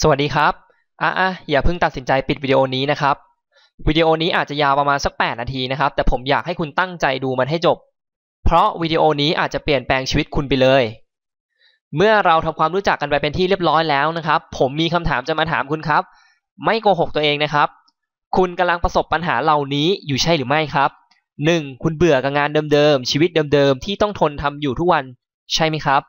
สวัสดีครับ อะอะอย่าเพิ่งตัดสินใจปิดวิดีโอนี้นะครับ วิดีโอนี้อาจจะยาวประมาณสัก 8 นาทีนะครับ แต่ผมอยากให้คุณตั้งใจดูมันให้จบ เพราะวิดีโอนี้อาจจะเปลี่ยนแปลงชีวิตคุณไปเลย เมื่อเราทำความรู้จักกันไปเป็นที่เรียบร้อยแล้วนะครับ ผมมีคำถามจะมาถามคุณครับ ไม่โกหกตัวเองนะครับ คุณกำลังประสบปัญหาเหล่านี้อยู่ใช่หรือไม่ครับ 1. คุณเบื่อกับงานเดิมๆ ชีวิตเดิมๆ ที่ต้องทนทำอยู่ทุกวัน ใช่ไหมครับ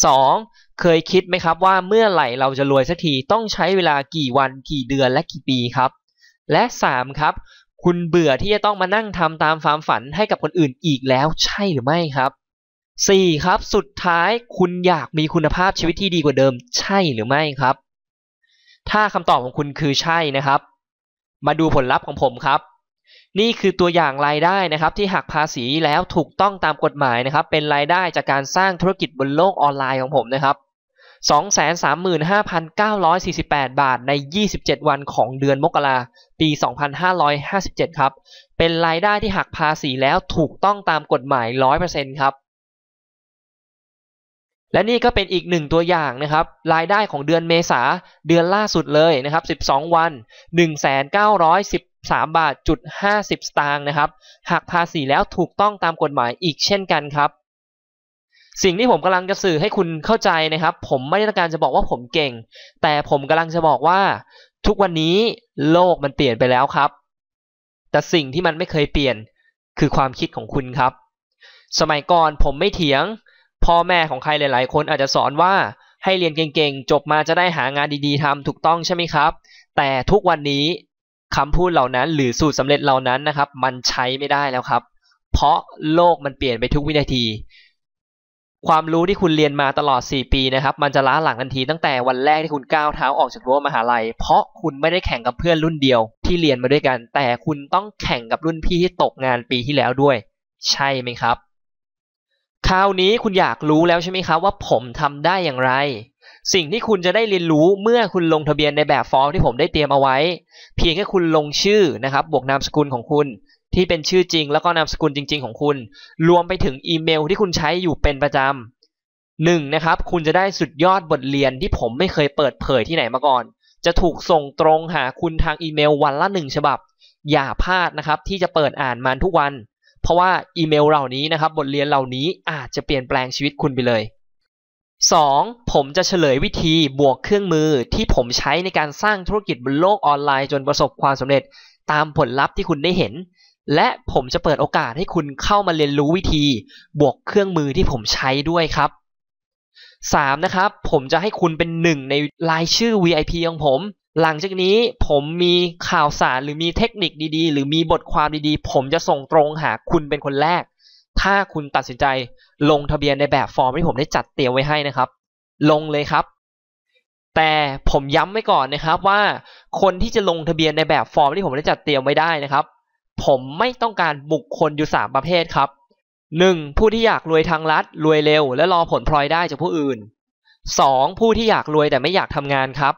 2. เคยคิดไหมครับว่าเมื่อไหร่เราจะรวยสักทีต้องใช้เวลากี่วันกี่เดือนและกี่ปีครับ และ 3. ครับ คุณเบื่อที่จะต้องมานั่งทำตามความฝันให้กับคนอื่นอีกแล้วใช่หรือไม่ครับ 4. ครับ สุดท้ายคุณอยากมีคุณภาพชีวิตที่ดีกว่าเดิมใช่หรือไม่ครับ ถ้าคำตอบของคุณคือใช่นะครับ มาดูผลลัพธ์ของผมครับ นี่คือตัวอย่างรายได้นะครับที่หักภาษีแล้วถูกต้องตามกฎหมายนะครับ เป็นรายได้จากการสร้างธุรกิจบนโลกออนไลน์ของผมนะครับ 235,948 บาทใน 27 วันของเดือนมกราปี 2557 ครับ เป็นรายได้ที่หักภาษีแล้วถูกต้องตามกฎหมาย 100%ครับ และนี่ก็เป็นอีกหนึ่งตัวอย่างนะครับ รายได้ของเดือนเมษาเดือนล่าสุดเลยนะครับ 12 วัน 3 บาทจุด50 สตางค์นะครับหักภาษีแล้วถูกต้องตามกฎหมายอีกเช่นกันครับ สิ่งที่ผมกำลังจะสื่อให้คุณเข้าใจนะครับ ผมไม่ได้ต้องการจะบอกว่าผมเก่ง แต่ผมกำลังจะบอกว่า ทุกวันนี้โลกมันเปลี่ยนไปแล้วครับ แต่สิ่งที่มันไม่เคยเปลี่ยนคือความคิดของคุณครับ สมัยก่อนผมไม่เถียง พ่อแม่ของใครหลาย ๆ คนอาจจะสอนว่าให้เรียนเก่งๆ จบมาจะได้หางานดีๆทำถูกต้องใช่ไหมครับ แต่ทุกวันนี้ คำพูดเหล่านั้น หรือสูตรสำเร็จเหล่านั้นนะครับ มันใช้ไม่ได้แล้วครับ เพราะโลกมันเปลี่ยนไปทุกวินาที ความรู้ที่คุณเรียนมาตลอด 4 ปีนะครับ มันจะล้าหลังทันทีตั้งแต่วันแรกที่คุณก้าวเท้าออกจากรั้วมหาลัย เพราะคุณไม่ได้แข่งกับเพื่อนรุ่นเดียวที่เรียนมาด้วยกัน แต่คุณต้องแข่งกับรุ่นพี่ที่ตกงานปีที่แล้วด้วย ใช่ไหมครับ คราวนี้คุณอยากรู้แล้วใช่ไหมครับว่าผมทำได้อย่างไร สิ่งที่คุณจะได้เรียนรู้เมื่อคุณลงทะเบียนในแบบฟอร์มที่ผมได้เตรียมเอาไว้ เพียงแค่คุณลงชื่อนะครับบวกนามสกุลของคุณ ที่เป็นชื่อจริง แล้วก็นามสกุลจริง ๆ ของคุณ รวมไปถึงอีเมลที่คุณใช้อยู่เป็นประจำหนึ่งนะครับคุณจะได้สุดยอดบทเรียนที่ผมไม่เคยเปิดเผยที่ไหนมาก่อน จะถูกส่งตรงหาคุณทางอีเมลวันละหนึ่งฉบับ อย่าพลาดนะครับที่จะเปิดอ่านมันทุกวัน เพราะว่าอีเมลเหล่านี้นะครับบทเรียนเหล่านี้อาจจะเปลี่ยนแปลงชีวิตคุณไปเลย 2. ผมจะเฉลยวิธีบวกเครื่องมือที่ผมใช้ในการสร้างธุรกิจบนโลกออนไลน์จนประสบความสำเร็จตามผลลัพธ์ที่คุณได้เห็น และผมจะเปิดโอกาสให้คุณเข้ามาเรียนรู้วิธี บวกเครื่องมือที่ผมใช้ด้วยครับ 3. นะครับ ผมจะให้คุณเป็นหนึ่งในรายชื่อ VIP ของผม หลังจากนี้ผมมีข่าวสารหรือมีเทคนิคดีๆ หรือมีบทความดีๆ ผมจะส่งตรงหาคุณเป็นคนแรก ถ้าคุณตัดสินใจลงทะเบียนในแบบฟอร์มที่ผมได้จัดเตรียมไว้ให้นะครับ ลงเลยครับ แต่ผมย้ำไว้ก่อนนะครับว่าคนที่จะลงทะเบียนในแบบฟอร์มที่ผมได้จัดเตรียมไว้ได้นะครับ ผมไม่ต้องการบุคคลอยู่ 3 ประเภทครับ 1. ผู้ที่อยากรวยทางลัดรวยเร็ว และรอผลพลอยได้จากผู้อื่น 2. ผู้ที่อยากรวยแต่ไม่อยากทำงานครับ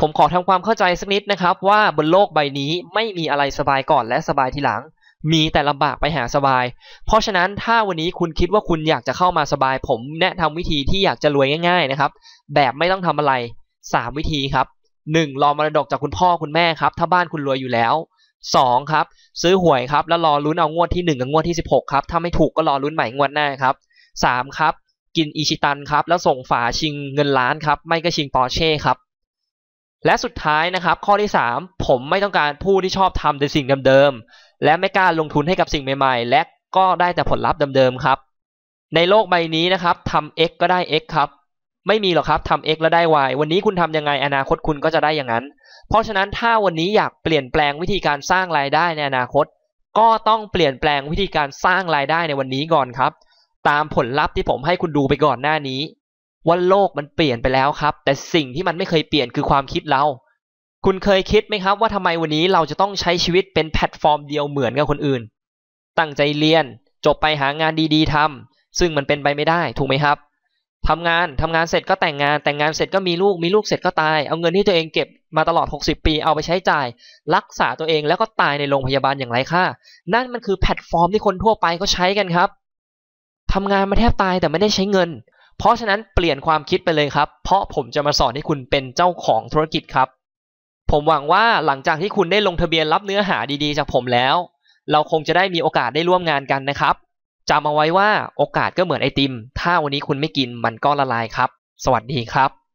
ผมขอทำความเข้าใจสักนิดนะครับ ว่าบนโลกใบนี้ไม่มีอะไรสบายก่อนและสบายทีหลัง มีแต่ลำบากไปหาสบาย เพราะฉะนั้นถ้าวันนี้คุณคิดว่าคุณอยากจะเข้ามาสบาย ผมแนะนำวิธีที่อยากจะรวยง่าย ๆนะครับ แบบไม่ต้องทำอะไร 3 วิธีครับ 1. รอมรดกจากคุณพ่อคุณแม่ครับ ถ้าบ้านคุณรวยอยู่แล้ว 2. ครับ ซื้อหวยครับ แล้วรอลุ้นเอางวดที่ 1 กับงวดที่ 16 ครับ ถ้าไม่ถูกก็รอลุ้นใหม่งวดหน้าครับ 3. ครับ กินอิชิตันครับ แล้วส่งฝาชิงเงินล้านครับ ไม่ก็ชิงปอร์เช่ครับ และสุดท้ายนะครับ ข้อที่ 3 ผมไม่ต้องการผู้ที่ชอบทำแต่สิ่งเดิมๆและไม่กล้าลงทุนให้กับสิ่งใหม่ๆ และก็ได้แต่ผลลัพธ์เดิมๆครับในโลกใบนี้นะครับทำ X ก็ได้ X ครับ ไม่มีหรอกครับทำ X แล้วได้ Y วันนี้คุณทำยังไงอนาคตคุณก็จะได้อย่างนั้น เพราะฉะนั้นถ้าวันนี้อยากเปลี่ยนแปลงวิธีการสร้างรายได้ในอนาคต ก็ต้องเปลี่ยนแปลงวิธีการสร้างรายได้ในวันนี้ก่อนครับ ตามผลลัพธ์ที่ผมให้คุณดูไปก่อนหน้านี้ ว่าโลกมันเปลี่ยนไปแล้วครับ แต่สิ่งที่มันไม่เคยเปลี่ยนคือความคิดเรา คุณเคยคิดไหมครับ ว่าทำไมวันนี้เราจะต้องใช้ชีวิตเป็นแพลตฟอร์มเดียวเหมือนกับคนอื่น ตั้งใจเรียน จบไปหางานดีๆทำซึ่งมันเป็นไปไม่ได้ถูกไหมครับทำงานทำงานเสร็จก็แต่งงานแต่งงานเสร็จก็มีลูกมีลูกเสร็จก็ตาย เอาเงินที่ตัวเองเก็บมาตลอด 60 ปีเอาไปใช้จ่าย รักษาตัวเองแล้วก็ตายในโรงพยาบาลอย่างไรค่า นั่นมันคือแพลตฟอร์มที่คนทั่วไปเขาใช้กันครับทำงานมาแทบตายแต่ไม่ได้ใช้เงิน เพราะฉะนั้นเปลี่ยนความคิดไปเลยครับ เพราะผมจะมาสอนให้คุณเป็นเจ้าของธุรกิจครับ ผมหวังว่าหลังจากที่คุณได้ลงทะเบียนรับเนื้อหาดีๆ จากผมแล้ว เราคงจะได้มีโอกาสได้ร่วมงานกันนะครับจำเอาไว้ว่าโอกาสก็เหมือนไอติม ถ้าวันนี้คุณไม่กินมันก็ละลายครับ สวัสดีครับ